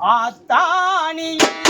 ஆத்தானியும்